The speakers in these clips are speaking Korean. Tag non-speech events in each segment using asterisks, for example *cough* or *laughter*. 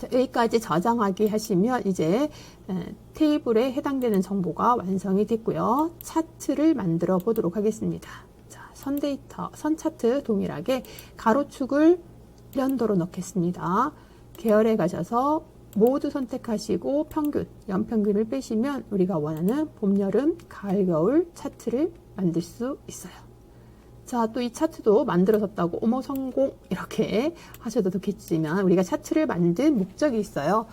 자, 여기까지 저장하기 하시면 이제 에, 테이블에 해당되는 정보가 완성이 됐고요. 차트를 만들어 보도록 하겠습니다. 자, 선 데이터, 선 차트 동일하게 가로축을 연도로 넣겠습니다. 계열에 가셔서 모두 선택하시고 평균, 연평균을 빼시면 우리가 원하는 봄, 여름, 가을, 겨울 차트를 만들 수 있어요. 자, 또 이 차트도 만들어졌다고, 어머, 성공, 이렇게 하셔도 좋겠지만, 우리가 차트를 만든 목적이 있어요.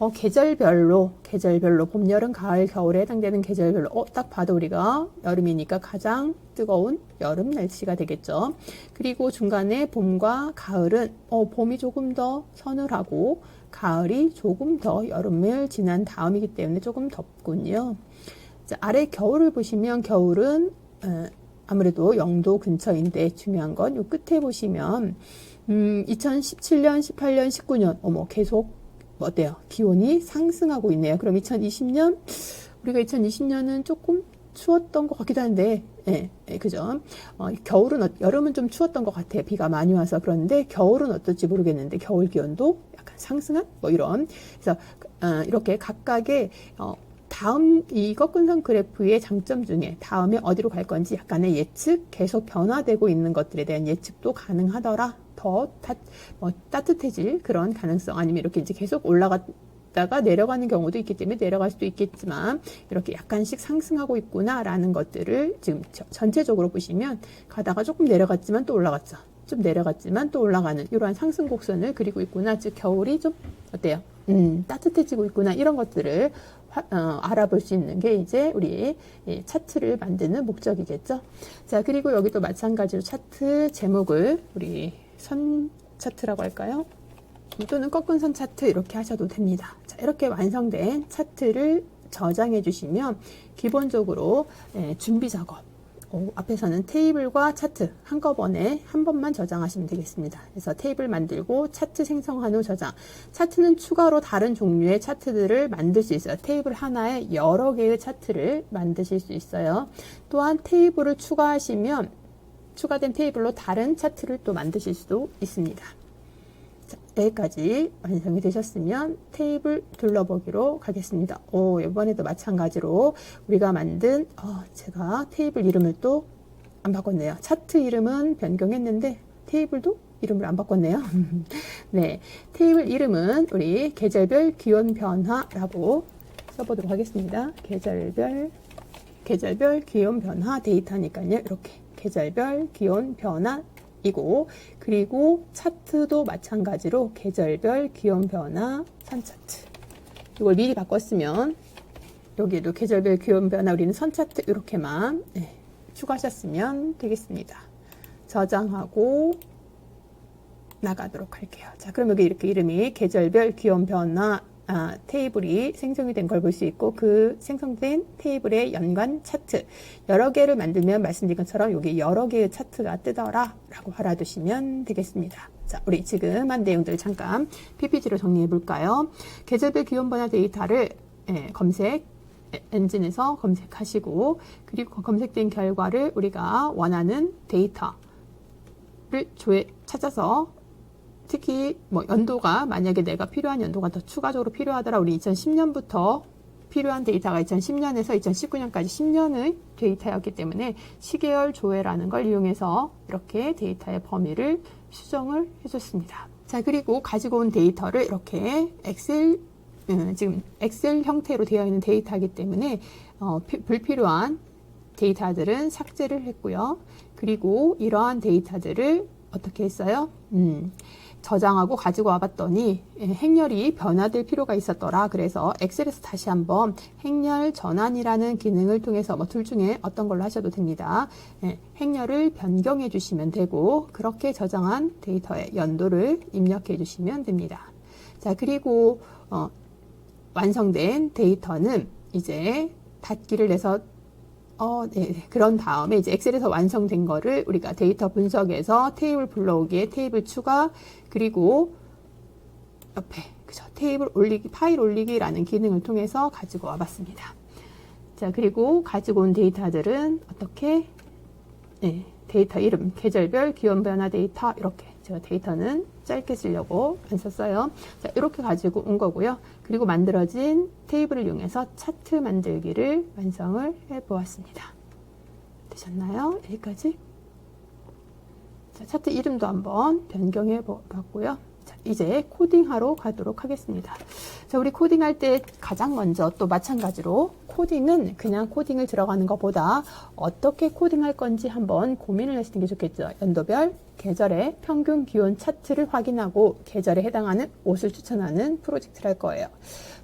어, 계절별로, 계절별로, 봄, 여름, 가을, 겨울에 해당되는 계절별로, 어, 딱 봐도 우리가 여름이니까 가장 뜨거운 여름 날씨가 되겠죠. 그리고 중간에 봄과 가을은, 어, 봄이 조금 더 서늘하고, 가을이 조금 더 여름을 지난 다음이기 때문에 조금 덥군요. 자, 아래 겨울을 보시면 겨울은, 어, 아무래도 영도 근처인데 중요한 건 요 끝에 보시면 음, 2017년, 18년, 19년 어머 계속 어때요? 기온이 상승하고 있네요. 그럼 2020년 우리가 2020년은 조금 추웠던 것 같기도 한데, 예, 예 그죠? 어, 겨울은, 어, 여름은 좀 추웠던 것 같아요. 비가 많이 와서. 그런데 겨울은 어떨지 모르겠는데, 겨울 기온도 약간 상승한? 뭐 이런. 그래서, 어, 이렇게 각각의, 어, 다음 이 꺾은선 그래프의 장점 중에 다음에 어디로 갈 건지 약간의 예측 계속 변화되고 있는 것들에 대한 예측도 가능하더라. 더 타, 뭐, 따뜻해질 그런 가능성 아니면 이렇게 이제 계속 올라갔다가 내려가는 경우도 있기 때문에 내려갈 수도 있겠지만 이렇게 약간씩 상승하고 있구나라는 것들을 지금 전체적으로 보시면 가다가 조금 내려갔지만 또 올라갔죠. 좀 내려갔지만 또 올라가는 이러한 상승 곡선을 그리고 있구나. 즉 겨울이 좀 어때요? 음, 따뜻해지고 있구나. 이런 것들을 어, 알아볼 수 있는 게 이제 우리 차트를 만드는 목적이겠죠. 자, 그리고 여기도 마찬가지로 차트 제목을 우리 선 차트라고 할까요? 또는 꺾은 선 차트 이렇게 하셔도 됩니다. 자, 이렇게 완성된 차트를 저장해 주시면 기본적으로 준비 작업 어, 앞에서는 테이블과 차트 한꺼번에 한 번만 저장하시면 되겠습니다. 그래서 테이블 만들고 차트 생성한 후 저장. 차트는 추가로 다른 종류의 차트들을 만들 수 있어요. 테이블 하나에 여러 개의 차트를 만드실 수 있어요. 또한 테이블을 추가하시면 추가된 테이블로 다른 차트를 또 만드실 수도 있습니다. 여기까지 완성이 되셨으면 테이블 둘러보기로 가겠습니다. 오, 이번에도 마찬가지로 우리가 만든 어, 제가 테이블 이름을 또 안 바꿨네요. 차트 이름은 변경했는데 테이블도 이름을 안 바꿨네요. *laughs* 네, 테이블 이름은 우리 계절별 기온 변화라고 써보도록 하겠습니다. 계절별 계절별 기온 변화 데이터니까요. 이렇게 계절별 기온 변화 이고 그리고 차트도 마찬가지로 계절별 기온 변화 선 차트 이걸 미리 바꿨으면 여기에도 계절별 기온 변화 우리는 선 차트 이렇게만 네, 추가하셨으면 되겠습니다. 저장하고 나가도록 할게요. 자, 그럼 여기 이렇게 이름이 계절별 기온 변화 아, 테이블이 생성이 된 걸 볼 수 있고 그 생성된 테이블의 연관 차트 여러 개를 만들면 말씀드린 것처럼 여기 여러 개의 차트가 뜨더라 라고 알아두시면 되겠습니다. 자, 우리 지금 한 내용들 잠깐 PPT로 정리해 볼까요? 계절별 기온 변화 데이터를 예, 검색 엔진에서 검색하시고 그리고 검색된 결과를 우리가 원하는 데이터를 조회 찾아서 특히 뭐 연도가 만약에 내가 필요한 연도가 더 추가적으로 필요하더라 우리 2010년부터 필요한 데이터가 2010년에서 2019년까지 10년의 데이터였기 때문에 시계열 조회라는 걸 이용해서 이렇게 데이터의 범위를 수정을 해줬습니다. 자 그리고 가지고 온 데이터를 이렇게 엑셀 음, 지금 엑셀 형태로 되어 있는 데이터이기 때문에 어, 피, 불필요한 데이터들은 삭제를 했고요. 그리고 이러한 데이터들을 어떻게 했어요? 음, 저장하고 가지고 와봤더니 예, 행렬이 변화될 필요가 있었더라. 그래서 엑셀에서 다시 한번 행렬 전환이라는 기능을 통해서 뭐 둘 중에 어떤 걸로 하셔도 됩니다. 예, 행렬을 변경해 주시면 되고 그렇게 저장한 데이터의 연도를 입력해 주시면 됩니다. 자 그리고 어, 완성된 데이터는 이제 닫기를 내서 어, 네, 네. 그런 다음에 이제 엑셀에서 완성된 거를 우리가 데이터 분석에서 테이블 불러오기에 테이블 추가 그리고 옆에 그죠 테이블 올리기 파일 올리기라는 기능을 통해서 가지고 와봤습니다. 자 그리고 가지고 온 데이터들은 어떻게 네, 데이터 이름 계절별 기온 변화 데이터 이렇게 제가 데이터는 짧게 쓰려고 안 썼어요. 자, 이렇게 가지고 온 거고요. 그리고 만들어진 테이블을 이용해서 차트 만들기를 완성을 해 보았습니다. 되셨나요? 여기까지? 자, 차트 이름도 한번 변경해 봤고요. 자, 이제 코딩하러 가도록 하겠습니다. 자, 우리 코딩할 때 가장 먼저 또 마찬가지로 코딩은 그냥 코딩을 들어가는 것보다 어떻게 코딩할 건지 한번 고민을 하시는 게 좋겠죠. 연도별, 계절의 평균 기온 차트를 확인하고 계절에 해당하는 옷을 추천하는 프로젝트를 할 거예요.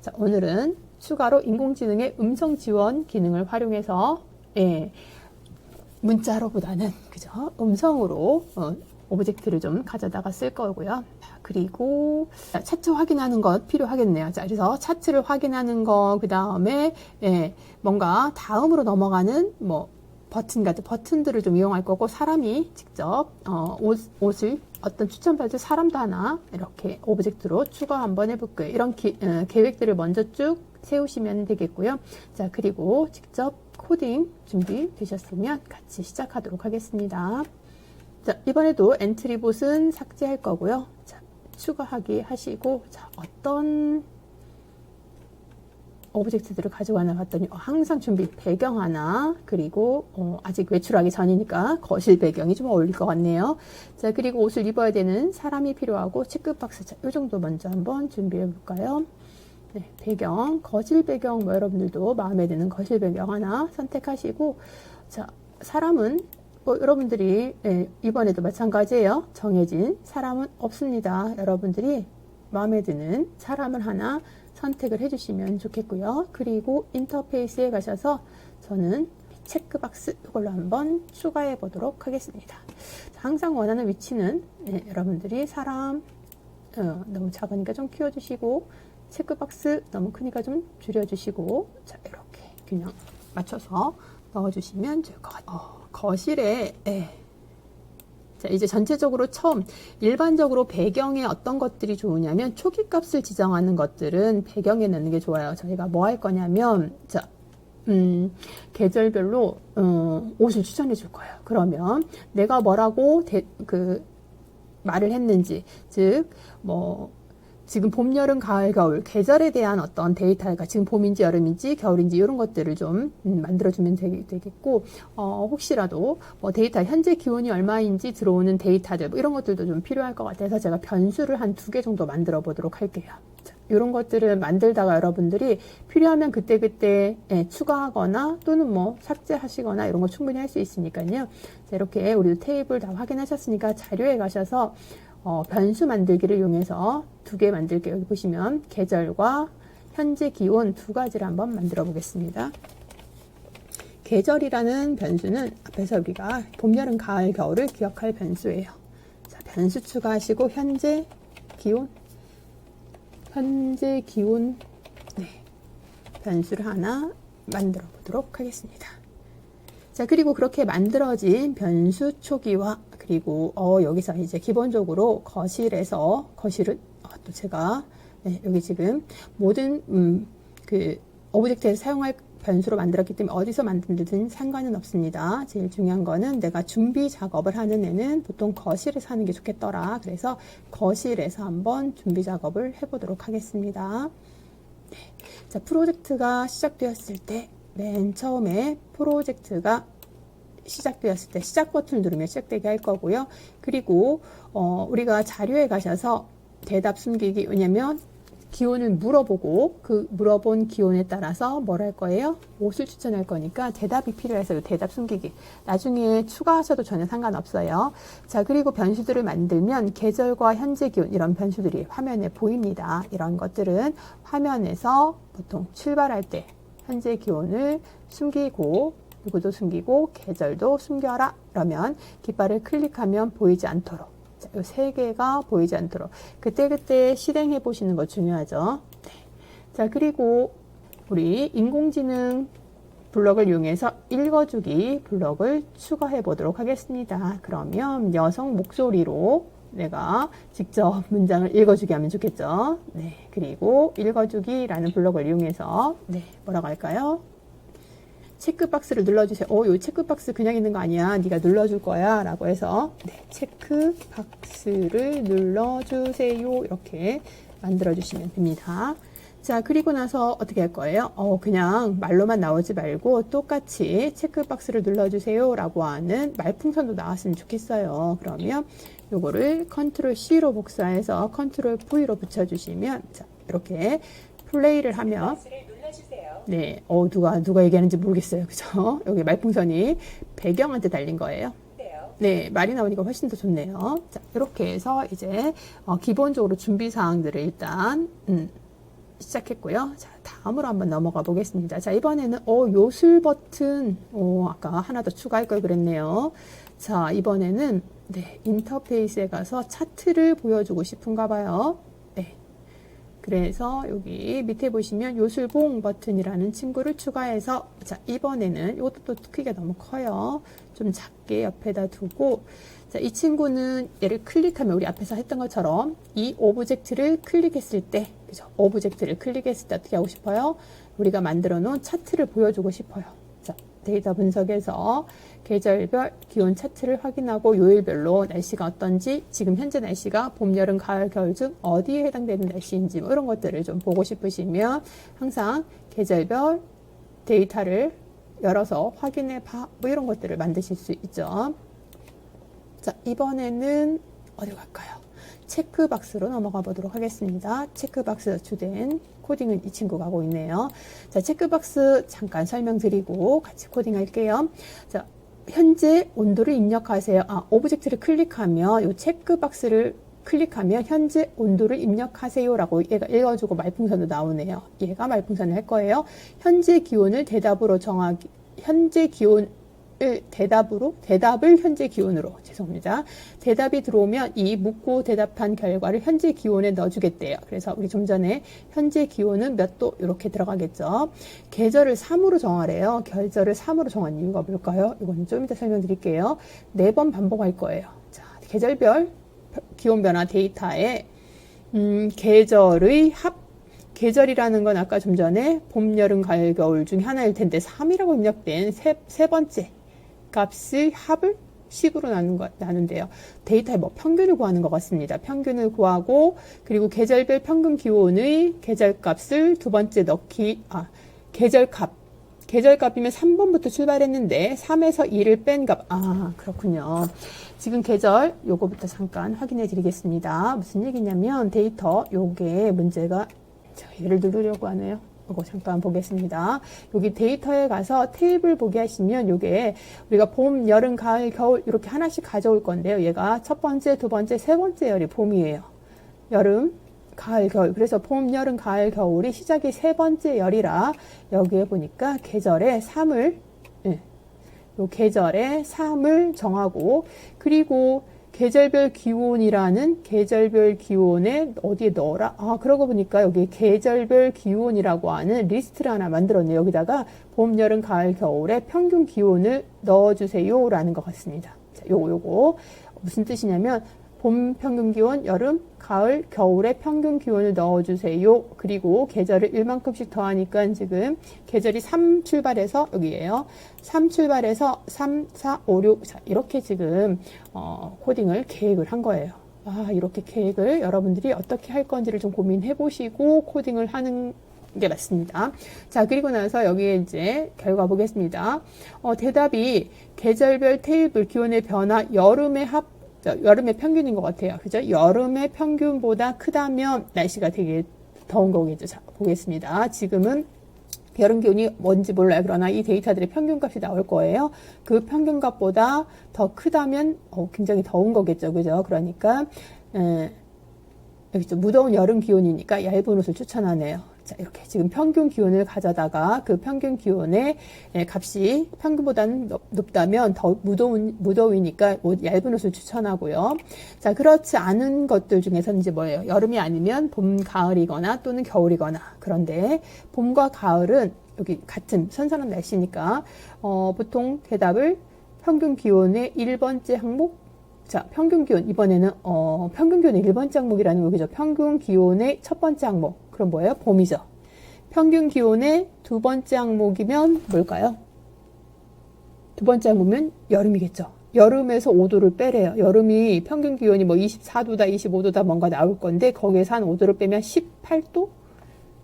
자, 오늘은 추가로 인공지능의 음성 지원 기능을 활용해서 예, 문자로보다는 그죠 음성으로 어, 오브젝트를 좀 가져다가 쓸 거고요. 자, 그리고 차트 확인하는 것 필요하겠네요. 자, 그래서 차트를 확인하는 거, 그 다음에, 예, 뭔가 다음으로 넘어가는 뭐, 버튼 같은 버튼들을 좀 이용할 거고, 사람이 직접, 어, 옷, 옷을 어떤 추천받을 사람도 하나 이렇게 오브젝트로 추가 한번 해볼 거예요. 이런 기, 어, 계획들을 먼저 쭉 세우시면 되겠고요. 자, 그리고 직접 코딩 준비 되셨으면 같이 시작하도록 하겠습니다. 자, 이번에도 엔트리봇은 삭제할 거고요. 자, 추가하기 하시고, 자, 어떤 오브젝트들을 가져가나 봤더니 어, 항상 준비 배경 하나 그리고 어, 아직 외출하기 전이니까 거실 배경이 좀 어울릴 것 같네요. 자 그리고 옷을 입어야 되는 사람이 필요하고 체크 박스 자, 이 정도 먼저 한번 준비해 볼까요? 네, 배경 거실 배경 뭐 여러분들도 마음에 드는 거실 배경 하나 선택하시고 자 사람은 뭐 여러분들이 예, 이번에도 마찬가지예요. 정해진 사람은 없습니다. 여러분들이 마음에 드는 사람을 하나 선택을 해주시면 좋겠고요. 그리고 인터페이스에 가셔서 저는 체크박스 이걸로 한번 추가해 보도록 하겠습니다. 항상 원하는 위치는 네, 여러분들이 사람 어, 너무 작으니까 좀 키워주시고 체크박스 너무 크니까 좀 줄여주시고 자 이렇게 균형 맞춰서 넣어주시면 좋을 것 같아요. 어, 거실에 네. 자, 이제 전체적으로 처음 일반적으로 배경에 어떤 것들이 좋으냐면 초기 값을 지정하는 것들은 배경에 넣는 게 좋아요. 저희가 뭐 할 거냐면 자, 음, 계절별로 어, 옷을 추천해 줄 거예요. 그러면 내가 뭐라고 대, 그 말을 했는지 즉 뭐 지금 봄, 여름, 가을, 겨울 계절에 대한 어떤 데이터가 지금 봄인지 여름인지 겨울인지 이런 것들을 좀 음, 만들어주면 되겠고 어, 혹시라도 뭐 데이터 현재 기온이 얼마인지 들어오는 데이터들 뭐 이런 것들도 좀 필요할 것 같아서 제가 변수를 한 두 개 정도 만들어 보도록 할게요. 자, 이런 것들을 만들다가 여러분들이 필요하면 그때그때 예, 추가하거나 또는 뭐 삭제하시거나 이런 거 충분히 할 수 있으니까요. 자, 이렇게 우리 테이블 다 확인하셨으니까 자료에 가셔서 어, 변수 만들기를 이용해서 두 개 만들게요. 여기 보시면 계절과 현재 기온 두 가지를 한번 만들어 보겠습니다. 계절이라는 변수는 앞에서 우리가 봄, 여름, 가을, 겨울을 기억할 변수예요. 자, 변수 추가하시고 현재 기온 현재 기온 네, 변수를 하나 만들어 보도록 하겠습니다. 자, 그리고 그렇게 만들어진 변수 초기화 그리고 어, 여기서 이제 기본적으로 거실에서 거실은 어, 또 제가 네, 여기 지금 모든 음, 그 오브젝트에서 사용할 변수로 만들었기 때문에 어디서 만든든 상관은 없습니다. 제일 중요한 거는 내가 준비 작업을 하는 애는 보통 거실에서 하는 게 좋겠더라. 그래서 거실에서 한번 준비 작업을 해보도록 하겠습니다. 네. 자, 프로젝트가 시작되었을 때 맨 처음에 프로젝트가 시작되었을 때 시작 버튼을 누르면 시작되게 할 거고요. 그리고 어, 우리가 자료에 가셔서 대답 숨기기 왜냐면 기온을 물어보고 그 물어본 기온에 따라서 뭘 할 거예요? 옷을 추천할 거니까 대답이 필요해서 대답 숨기기 나중에 추가하셔도 전혀 상관없어요. 자 그리고 변수들을 만들면 계절과 현재 기온 이런 변수들이 화면에 보입니다. 이런 것들은 화면에서 보통 출발할 때 현재 기온을 숨기고 누구도 숨기고 계절도 숨겨라. 그러면 깃발을 클릭하면 보이지 않도록 자, 이 세 개가 보이지 않도록 그때그때 실행해 보시는 거 중요하죠. 네. 자 그리고 우리 인공지능 블럭을 이용해서 읽어주기 블럭을 추가해 보도록 하겠습니다. 그러면 여성 목소리로 내가 직접 문장을 읽어주게 하면 좋겠죠. 네, 그리고 읽어주기라는 블럭을 이용해서 네, 뭐라고 할까요? 체크박스를 눌러주세요. 어, 요 체크박스 그냥 있는 거 아니야. 네가 눌러줄 거야. 라고 해서 네, 체크박스를 눌러주세요. 이렇게 만들어주시면 됩니다. 자, 그리고 나서 어떻게 할 거예요? 어, 그냥 말로만 나오지 말고 똑같이 체크박스를 눌러주세요. 라고 하는 말풍선도 나왔으면 좋겠어요. 그러면 요거를 컨트롤 C로 복사해서 컨트롤 V로 붙여주시면 자, 이렇게 플레이를 하면. 네, 어, 누가, 누가 얘기하는지 모르겠어요. 그죠? *laughs* 여기 말풍선이 배경한테 달린 거예요. 네, 말이 나오니까 훨씬 더 좋네요. 자, 이렇게 해서 이제, 어, 기본적으로 준비 사항들을 일단, 음, 시작했고요. 자, 다음으로 한번 넘어가 보겠습니다. 자, 이번에는, 어, 요술 버튼, 어, 아까 하나 더 추가할 걸 그랬네요. 자, 이번에는, 네, 인터페이스에 가서 차트를 보여주고 싶은가 봐요. 네. 그래서 여기 밑에 보시면 요술봉 버튼이라는 친구를 추가해서 자 이번에는 이것도 또 크기가 너무 커요. 좀 작게 옆에다 두고. 자 이 친구는 얘를 클릭하면 우리 앞에서 했던 것처럼 이 오브젝트를 클릭했을 때 그죠? 오브젝트를 클릭했을 때 어떻게 하고 싶어요? 우리가 만들어 놓은 차트를 보여주고 싶어요. 자 데이터 분석에서 계절별 기온 차트를 확인하고 요일별로 날씨가 어떤지 지금 현재 날씨가 봄, 여름, 가을, 겨울 중 어디에 해당되는 날씨인지 뭐 이런 것들을 좀 보고 싶으시면 항상 계절별 데이터를 열어서 확인해 봐. 뭐 이런 것들을 만드실 수 있죠. 자, 이번에는 어디로 갈까요? 체크박스로 넘어가 보도록 하겠습니다. 체크박스 주된 코딩은 이 친구가 하고 있네요. 자, 체크박스 잠깐 설명드리고 같이 코딩할게요. 자, 현재 온도를 입력하세요. 아, 오브젝트를 클릭하면 이 체크박스를 클릭하면 현재 온도를 입력하세요라고 얘가 읽어주고 말풍선도 나오네요. 얘가 말풍선을 할 거예요. 현재 기온을 대답으로 정하기, 현재 기온을 대답으로, 대답을 현재 기온으로, 죄송합니다. 대답이 들어오면 이 묻고 대답한 결과를 현재 기온에 넣어주겠대요. 그래서 우리 좀 전에 현재 기온은 몇 도 이렇게 들어가겠죠. 계절을 3으로 정하래요. 계절을 3으로 정한 이유가 뭘까요? 이건 좀 이따 설명드릴게요. 네 번 반복할 거예요. 자, 계절별 기온 변화 데이터에 음, 계절의 합 계절이라는 건 아까 좀 전에 봄, 여름, 가을, 겨울 중 하나일 텐데 3이라고 입력된 세, 세 번째 값의 합을 식으로 나눈 거, 나눈대요. 데이터의 뭐 평균을 구하는 것 같습니다. 평균을 구하고 그리고 계절별 평균 기온의 계절값을 두 번째 넣기 아 계절값 계절값이면 3번부터 출발했는데 3에서 2를 뺀 값. 아, 그렇군요. 지금 계절 요거부터 잠깐 확인해 드리겠습니다. 무슨 얘기냐면 데이터 요게 문제가 자, 얘를 누르려고 하네요. 요거 잠깐 보겠습니다. 여기 데이터에 가서 테이블 보게 하시면 요게 우리가 봄, 여름, 가을, 겨울 이렇게 하나씩 가져올 건데요. 얘가 첫 번째, 두 번째, 세 번째 열이 봄이에요. 여름, 가을, 겨울. 그래서 봄, 여름, 가을, 겨울이 시작이 세 번째 열이라 여기에 보니까 계절에 3을 예, 요 계절에 3을 정하고 그리고 계절별 기온이라는 계절별 기온에 어디에 넣어라? 아, 그러고 보니까 여기 계절별 기온이라고 하는 리스트를 하나 만들었네요. 여기다가 봄, 여름, 가을, 겨울에 평균 기온을 넣어주세요. 라는 것 같습니다. 자, 요거, 요거. 무슨 뜻이냐면 봄 평균 기온, 여름, 가을, 겨울의 평균 기온을 넣어주세요. 그리고 계절을 1만큼씩 더하니까 지금 계절이 3 출발해서 여기에요. 3 출발해서 3, 4, 5, 6, 자, 이렇게 지금 어, 코딩을 계획을 한 거예요. 아, 이렇게 계획을 여러분들이 어떻게 할 건지를 좀 고민해 보시고 코딩을 하는 게 맞습니다. 자, 그리고 나서 여기에 이제 결과 보겠습니다. 어, 대답이 계절별 테이블 기온의 변화 여름의 합 여름의 평균인 것 같아요. 그죠? 여름의 평균보다 크다면 날씨가 되게 더운 거겠죠. 자, 보겠습니다. 지금은 여름 기온이 뭔지 몰라요. 그러나 이 데이터들의 평균값이 나올 거예요. 그 평균값보다 더 크다면 어, 굉장히 더운 거겠죠. 그죠? 그러니까 에, 여기 좀 무더운 여름 기온이니까 얇은 옷을 추천하네요. 자, 이렇게 지금 평균 기온을 가져다가 그 평균 기온의 예, 값이 평균보다는 높다면 더 무더운, 무더위니까 옷, 얇은 옷을 추천하고요. 자, 그렇지 않은 것들 중에서는 이제 뭐예요? 여름이 아니면 봄, 가을이거나 또는 겨울이거나. 그런데 봄과 가을은 여기 같은 선선한 날씨니까, 어, 보통 대답을 평균 기온의 1번째 항목, 자, 평균 기온. 이번에는, 어, 평균 기온의 1번째 항목이라는 거죠. 평균 기온의 첫 번째 항목. 그럼 뭐예요? 봄이죠. 평균 기온의 두 번째 항목이면 뭘까요? 두 번째 보면 여름이겠죠. 여름에서 5도를 빼래요. 여름이 평균 기온이 뭐 24도다, 25도다 뭔가 나올 건데 거기에서 한 5도를 빼면 18도?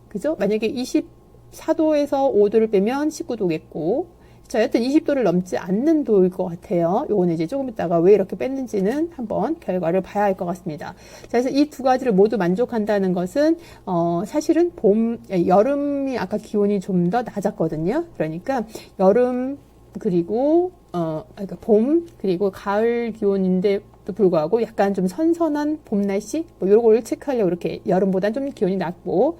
그죠? 만약에 24도에서 5도를 빼면 19도겠고 자, 여튼 20도를 넘지 않는 도일 것 같아요. 요거는 이제 조금 있다가 왜 이렇게 뺐는지는 한번 결과를 봐야 할 것 같습니다. 자, 그래서 이 두 가지를 모두 만족한다는 것은, 어, 사실은 봄, 여름이 아까 기온이 좀 더 낮았거든요. 그러니까 여름, 그리고, 어, 그러니까 봄, 그리고 가을 기온인데도 불구하고 약간 좀 선선한 봄 날씨? 뭐 요런 걸 체크하려고 이렇게 여름보단 좀 기온이 낮고?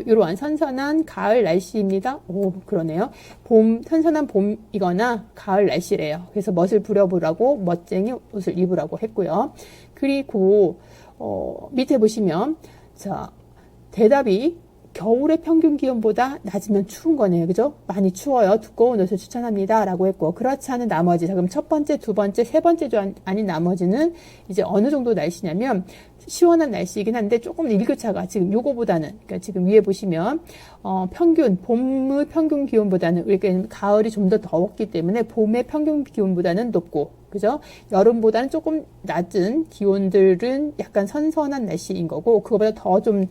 이러한 선선한 가을 날씨입니다. 오, 그러네요. 봄, 선선한 봄이거나 가을 날씨래요. 그래서 멋을 부려보라고 멋쟁이 옷을 입으라고 했고요. 그리고, 어, 밑에 보시면, 자, 대답이 겨울의 평균 기온보다 낮으면 추운 거네요. 그죠? 많이 추워요. 두꺼운 옷을 추천합니다. 라고 했고, 그렇지 않은 나머지, 자, 그럼 첫 번째, 두 번째, 세 번째 조 아닌 나머지는 이제 어느 정도 날씨냐면, 시원한 날씨이긴 한데 조금 일교차가 지금 요거보다는, 그러니까 지금 위에 보시면, 어, 평균, 봄의 평균 기온보다는, 우리가 가을이 좀 더 더웠기 때문에 봄의 평균 기온보다는 높고, 그죠? 여름보다는 조금 낮은 기온들은 약간 선선한 날씨인 거고, 그거보다 더 좀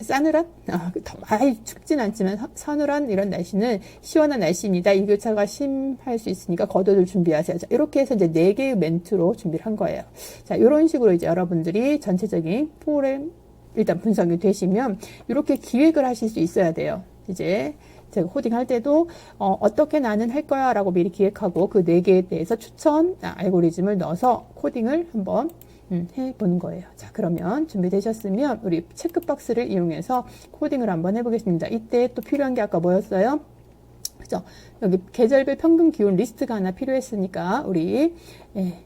싸늘한, 아, 더 많이 춥진 않지만 서- 서늘한 이런 날씨는 시원한 날씨입니다. 일교차가 심할 수 있으니까 겉옷을 준비하세요. 자, 이렇게 해서 이제 네 개의 멘트로 준비를 한 거예요. 자, 이런 식으로 이제 여러분들이 전체적인 프로그램 일단 분석이 되시면 이렇게 기획을 하실 수 있어야 돼요. 이제 제가 코딩 할 때도 어, 떻게 나는 할 거야라고 미리 기획하고 그 네 개에 대해서 추천 아, 알고리즘을 넣어서 코딩을 한번 음, 해보는 거예요. 자, 그러면 준비되셨으면 우리 체크박스를 이용해서 코딩을 한번 해보겠습니다. 이때 또 필요한 게 아까 뭐였어요? 그죠? 여기 계절별 평균 기온 리스트가 하나 필요했으니까 우리 예,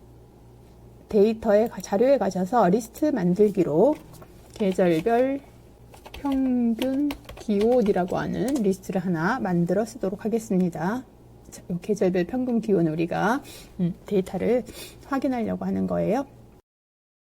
데이터에 가- 자료에 가셔서 리스트 만들기로 계절별 평균 기온이라고 하는 리스트를 하나 만들어 쓰도록 하겠습니다. 계절별 평균 기온 우리가 음, 데이터를 확인하려고 하는 거예요.